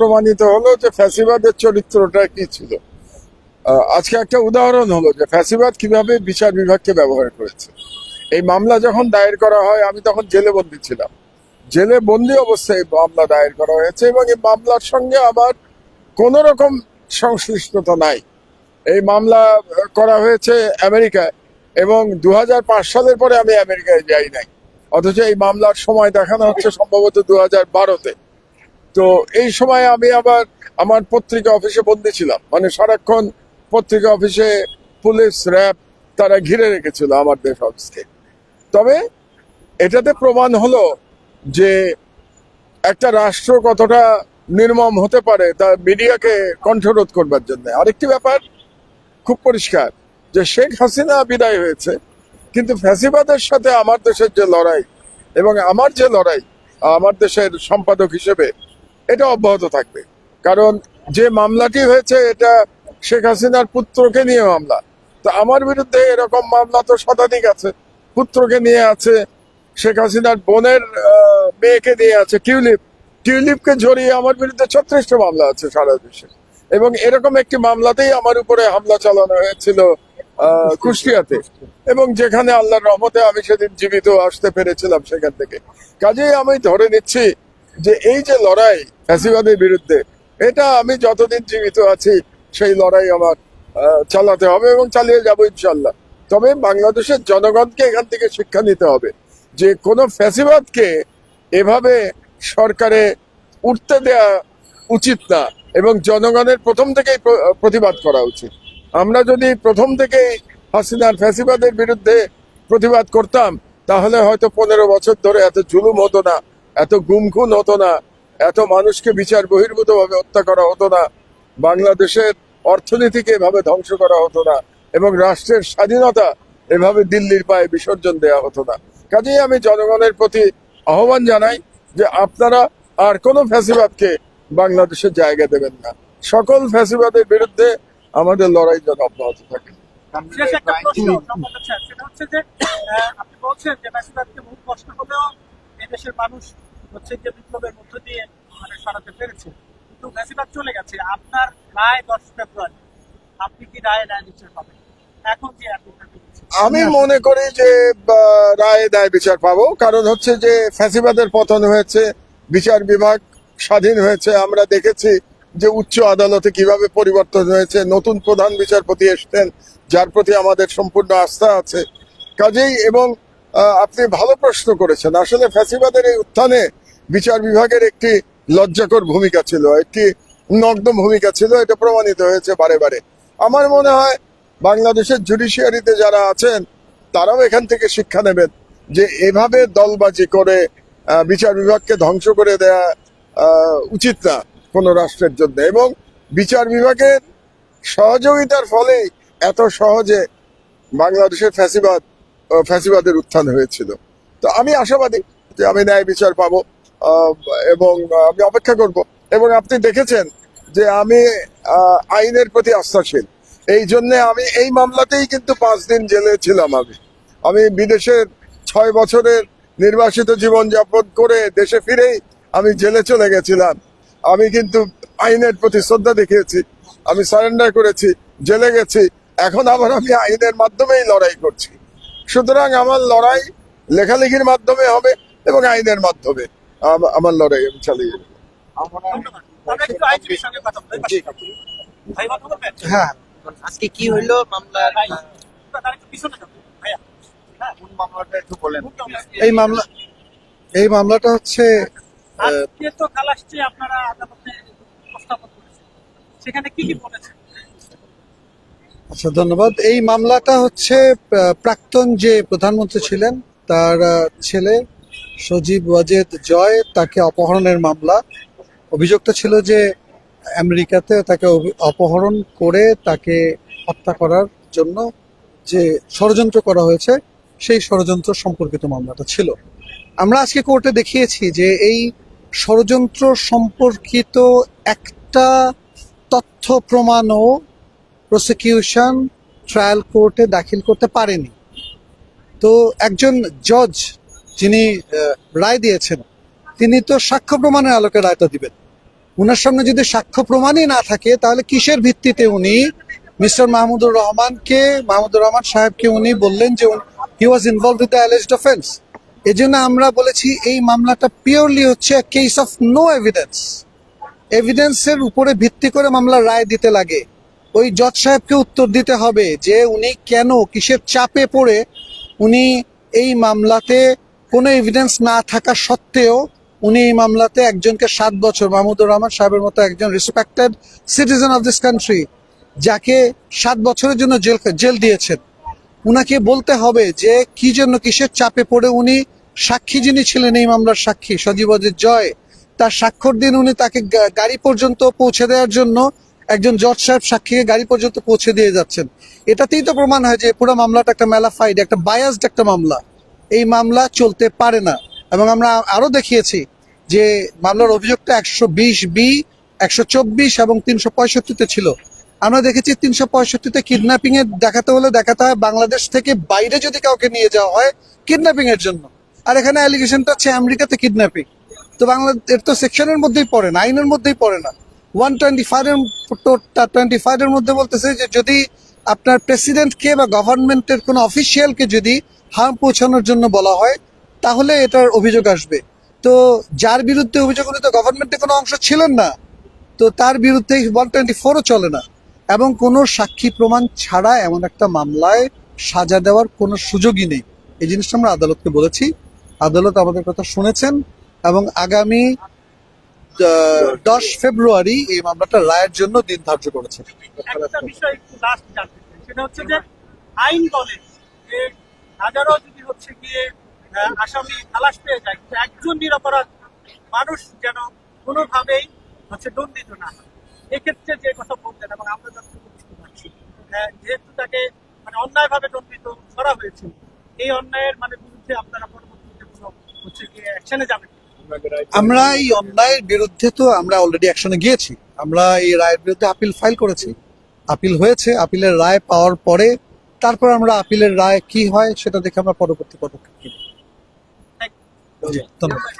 প্রমাণিত হলো যে ফ্যাসিবাদের চরিত্রটা কি ছিল। আজকে একটা উদাহরণ হলো যে ফ্যাসিবাদ কীভাবে বিচার বিভাগকে ব্যবহার করেছে। এই মামলা যখন দায়ের করা হয়, আমি তখন জেলে বন্দী ছিলাম। জেলে বন্দী অবস্থায় মামলা দায়ের করা হয়েছে এবং এই মামলার সঙ্গে আবার কোন রকম সংশ্লিষ্টতা নাই। এই মামলা করা হয়েছে আমেরিকায় এবং দু হাজার পাঁচ সালের পরে আমি আমেরিকায় যাই নাই। অথচ এই মামলার সময় দেখানো হচ্ছে সম্ভবত দু হাজার বারোতে। তো এই সময় আমি আবার আমার পত্রিকা অফিসে বন্দি ছিলাম। মানে সারাক্ষণ পত্রিকা অফিসে পুলিশ, র্যাব তারা ঘিরে রেখেছিল আমার দেশ অফিসকে। তবে এটাতে প্রমাণ হলো যে একটা রাষ্ট্র কতটা নির্মম হতে পারে তা মিডিয়াকে কণ্ঠরোধ করবার জন্য। আরেকটি ব্যাপার খুব পরিষ্কার, যে শেখ হাসিনা বিদায় হয়েছে, কিন্তু ফ্যাসিবাদের সাথে আমার দেশের যে লড়াই এবং আমার যে লড়াই, আমার দেশের সম্পাদক হিসেবে এটা অব্যাহত থাকবে। কারণ যে মামলাটি হয়েছে, এটা শেখ হাসিনার পুত্রকে নিয়ে মামলা। তো আমার বিরুদ্ধে এরকম মামলা তো শতাধিক আছে। পুত্রকে নিয়ে আছে, শেখ হাসিনার বোনের মেয়েকে নিয়ে আছে, টিউলিপ। টিউলিপকে জড়িয়ে আমার বিরুদ্ধে ছত্রিশটা মামলা আছে সারা বিশ্বে। এবং এরকম একটি মামলাতেই আমার উপরে হামলা চালানো হয়েছিল কুষ্টিয়াতে। এবং যেখানে আল্লাহর রহমতে আমি সেদিন জীবিত আসতে পেরেছিলাম সেখান থেকে। কাজেই আমি ধরে নিচ্ছি যে এই যে লড়াই ফ্যাসিবাদের বিরুদ্ধে, এটা আমি যতদিন জীবিত আছি, সেই লড়াই আমার চালাতে হবে এবং চালিয়ে যাব ইনশাল্লাহ তবে বাংলাদেশের জনগণকে এখান থেকে শিক্ষা নিতে হবে যে কোনো ফ্যাসিবাদকে এভাবে সরকারে উঠতে দেয়া উচিত না এবং জনগণের প্রথম থেকেই প্রতিবাদ করা উচিত। আমরা যদি প্রথম থেকেই হাসিনার ফ্যাসিবাদের বিরুদ্ধে প্রতিবাদ করতাম, তাহলে হয়তো পনেরো বছর ধরে এত জুলুম হতো না এত গুমখুন হতো না এত মানুষকে বিচার বহির্ভূত ভাবে হত্যা করা হতো না বাংলাদেশের অর্থনীতিকে এভাবে ধ্বংস করা হতো না এবং রাষ্ট্রের স্বাধীনতা এভাবে দিল্লির পায়ে বিসর্জন দেওয়া হতো না। কাজেই আমি জনগণের প্রতি আহ্বান জানাই যে আপনারা আর কোনো ফ্যাসিবাদকে বাংলাদেশে জায়গা দেবেন না। সকল ফ্যাসিবাদের বিরুদ্ধে আমাদের লড়াই যেন অব্যাহত থাকে। শেষ একটা প্রশ্ন সম্পর্কে স্যার, সেটা হচ্ছে যে আপনি বলছেন যে ফ্যাসিবাদকে বহু কষ্ট হলেও এদেশের মানুষ হচ্ছে যে বিপ্লবের মধ্য দিয়ে মানে সরাতে পেরেছে। কিন্তু চলে গেছে। আপনার রায় দশ ফেব্রুয়ারি আপনি কি রায় রায় বিচার পাবেন? এখন যে আমি মনে করি যে রায়ে দায় বিচার পাবো। কারণ হচ্ছে যে, ফ্যাসিবাদের পতন হয়েছে, বিচার বিভাগ স্বাধীন হয়েছে। আমরা দেখেছি যে উচ্চ আদালতে কীভাবে পরিবর্তন হয়েছে। নতুন প্রধান বিচারপতি এসছেন, যার প্রতি আমাদের সম্পূর্ণ আস্থা আছে। কাজেই এবং আপনি ভালো প্রশ্ন করেছেন। আসলে ফ্যাসিবাদের এই উত্থানে বিচার বিভাগের একটি লজ্জাকর ভূমিকা ছিল, একটি নগ্ন ভূমিকা ছিল, এটা প্রমাণিত হয়েছে বারে বারে। আমার মনে হয় বাংলাদেশের জুডিশিয়ারিতে যারা আছেন, তারাও এখান থেকে শিক্ষা নেবেন যে এভাবে দলবাজি করে বিচার বিভাগকে ধ্বংস করে দেয়া উচিত না কোনো রাষ্ট্রের জন্য। এবং বিচার বিভাগের সহযোগিতার ফলে এত সহজে বাংলাদেশের ফ্যাসিবাদ ফ্যাসিবাদের উত্থান হয়েছিল। তো আমি আশাবাদী যে আমি ন্যায় বিচার পাবো। এবং আমি অপেক্ষা করব। এবং আপনি দেখেছেন যে আমি আইনের প্রতি আস্থাশীল। এই জন্য আমি এই মামলাতেই কিন্তু পাঁচ দিন জেলে ছিলাম আমি। আমি বিদেশের ছয় বছরের নির্বাসিত জীবন যাপন করে দেশে ফিরেই আমি জেলে চলে গেছিলাম। আমি কিন্তু আইনের প্রতি শ্রদ্ধা দেখিয়েছি। আমি সারেন্ডার করেছি, জেলে গেছি। এখন আবার আমি আইনের মাধ্যমেই লড়াই করছি। সুতরাং আমার লড়াই লেখালেখির মাধ্যমে হবে এবং আইনের মাধ্যমে। আমার লড়াই আমি চালিয়ে যাব। হ্যাঁ। আজকে কি হইল মামলার ভাই তার একটু পিছনে যাব। ভাইয়া হ্যাঁ। কোন মামলাটা একটু বলেন। এই মামলা এই মামলাটা হচ্ছে আহ, আজকে তো খালাসটি আপনারা আদালতে উপস্থাপন করেছেন। সেখানে কি কি বলেছেন? আচ্ছা ধন্যবাদ। এই মামলাটা হচ্ছে প্রাক্তন যে প্রধানমন্ত্রী ছিলেন তার ছেলে সজীব ওয়াজেদ জয়, তাকে অপহরণের মামলা। অভিযুক্ত ছিল যে আমেরিকাতে তাকে অপহরণ করে তাকে হত্যা করার জন্য যে ষড়যন্ত্র করা হয়েছে, সেই ষড়যন্ত্র সম্পর্কিত মামলাটা ছিল। আমরা আজকে কোর্টে দেখিয়েছি যে এই ষড়যন্ত্র সম্পর্কিত একটা তথ্য প্রমাণও প্রসিকিউশন ট্রায়াল কোর্টে দাখিল করতে পারেনি। তো একজন জজ যিনি রায় দিয়েছেন, তিনি তো সাক্ষ্য প্রমাণের আলোকে রায়টা দিবেন। উনার সামনে যদি সাক্ষ্য প্রমাণই না থাকে, তাহলে কিসের ভিত্তিতে উনি মিস্টার মাহমুদুর রহমানকে, মাহমুদুর রহমান সাহেবকে উনি বললেন যে he was involve with the alleged offence এই জন্য আমরা বলেছি, এই মামলাটা পিওরলি হচ্ছে কেস অফ নো এভিডেন্স এভিডেন্সের উপরে ভিত্তি করে মামলার রায় দিতে লাগে। ওই জজ সাহেবকে উত্তর দিতে হবে যে উনি কেন, কিসের চাপে পড়ে উনি এই মামলাতে কোনো এভিডেন্স না থাকা সত্ত্বেও উনি এই মামলাতে একজনকে সাত বছর, মাহমুদুর রহমান সাহেবের মতো একজন respected citizen of this country যাকে সাত বছরের জন্য জেল জেল দিয়েছেন। উনাকে বলতে হবে যে কি জন্য কিসের চাপে পড়ে উনি সাক্ষী যিনি ছিলেন এই মামলার সাক্ষী, সজীব অজিত জয়, তার স্বাক্ষর দিন উনি তাকে গাড়ি পর্যন্ত পৌঁছে দেওয়ার জন্য একজন জজ সাহেব সাক্ষীকে গাড়ি পর্যন্ত পৌঁছে দিয়ে যাচ্ছেন। এটাতেই তো প্রমাণ হয় যে পুরো মামলাটা একটা মেলাফাইড একটা বায়াসড একটা মামলা। এই মামলা চলতে পারে না। এবং আমরা আরও দেখিয়েছি যে মামলার অভিযোগটা একশো বিশ বি, একশো চব্বিশ এবং তিনশো পঁয়ষট্টিতে ছিল। আমরা দেখেছি তিনশো পঁয়ষট্টিতে কিডন্যাপিং এর দেখাতে হলে দেখাতে হয় বাংলাদেশ থেকে বাইরে যদি কাউকে নিয়ে যাওয়া হয় কিডন্যাপিং এর জন্য। আর এখানে অ্যালিগেশনটা হচ্ছে আমেরিকাতে কিডন্যাপিং তো বাংলা এর তো সেকশনের মধ্যেই পড়ে না, আইনের মধ্যেই পড়ে না। ওয়ান টোয়েন্টি ফাইভ এর টোয়েন্টি ফাইভ এর মধ্যে বলতেছে যে যদি আপনার প্রেসিডেন্টকে বা গভর্নমেন্টের কোনো অফিসিয়ালকে যদি হার্ম পৌঁছানোর জন্য বলা হয়, তাহলে এটার অভিযোগ আসবে। তো যার বিরুদ্ধে অভিযোগ হলে তো গভর্নমেন্টের কোনো অংশ ছিলেন না, তো তার বিরুদ্ধে ওয়ান টোয়েন্টি ফোরও চলে না। এবং কোনো সাক্ষী প্রমাণ ছাড়া এমন একটা মামলায় সাজা দেওয়ার কোনো সুযোগই নেই। এই জিনিসটা আমরা আদালতকে বলেছি। আদালত আমাদের কথা শুনেছেন এবং আগামী দশ ফেব্রুয়ারি এই মামলাটা রায়ের জন্য দিন ধার্য করেছে। সেটা হচ্ছে যে আইন বলে হাজারো যদি হচ্ছে গিয়ে আসামি খালাস পেয়ে যায় একজন নিরপরাধ মানুষ যেন কোনোভাবেই হচ্ছে দণ্ডিত না হয়। এক্ষেত্রে যে কথা বলতেন এবং আমরা যতটুকু বুঝতে পারছি যেহেতু তাকে মানে অন্যায়ভাবে দণ্ডিত করা হয়েছে, এই অন্যায়ের মানে বিরুদ্ধে আপনারা পরবর্তীতে কোনো হচ্ছে গিয়ে অ্যাকশনে যাবেন? আমরা এই অন্যায়ের বিরুদ্ধে তো আমরা অলরেডি অ্যাকশনে গিয়েছি। আমরা এই রায়ের বিরুদ্ধে আপিল ফাইল করেছি। আপিল হয়েছে আপিলের রায় পাওয়ার পরে তারপর আমরা আপিলের রায় কি হয় সেটা দেখে আমরা পরবর্তী পদক্ষেপ নিব। ধন্যবাদ।